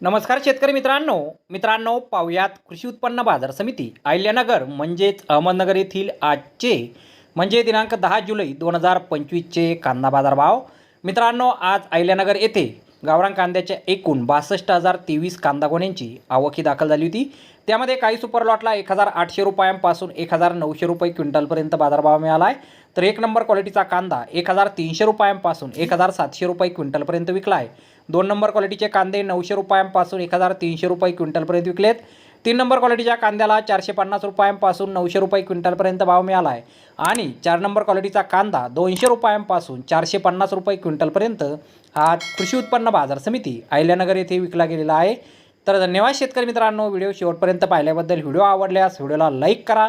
नमस्कार शेतकरी मित्रांनो. मित्रांनो पाहुयात कृषी उत्पन्न बाजार समिती अहिल्यानगर म्हणजेच अहमदनगर येथील आजचे म्हणजे दिनांक दहा जुलै दोन हजार पंचवीसचे कांदा बाजार भाव मित्रांनो आज अहिल्यानगर येथे गावरान कांद्याच्या एकूण बासष्ट हजार तेवीस कांदा गोण्यांची आवकी दाखल झाली होती. त्यामध्ये काही सुपर लॉटला एक हजार आठशे रुपयांपासून एक हजार नऊशे रुपये क्विंटलपर्यंत बाजारभाव मिळाला आहे. तर एक नंबर क्वालिटीचा कांदा एक हजार तीनशे रुपयांपासून एक हजार सातशे रुपये क्विंटलपर्यंत विकला आहे दोन नंबर क्वालिटीचे कांदे नऊशे रुपयांपासून एक हजार तीनशे रुपये क्विंटलपर्यंत विकलेत. तीन नंबर क्वालिटीच्या कांद्याला चारशे पन्नास रुपयांपासून नऊशे रुपये क्विंटलपर्यंत भाव मिळाला आहे आणि चार नंबर क्वालिटीचा कांदा दोनशे रुपयांपासून चारशे पन्नास रुपये क्विंटलपर्यंत हा कृषी उत्पन्न बाजार समिती अहिल्यानगर येथे विकला गेलेला आहे. तर धन्यवाद शेतकरी मित्रांनो व्हिडिओ शेवटपर्यंत पाहिल्याबद्दल व्हिडिओ आवडल्यास व्हिडिओला लाईक करा.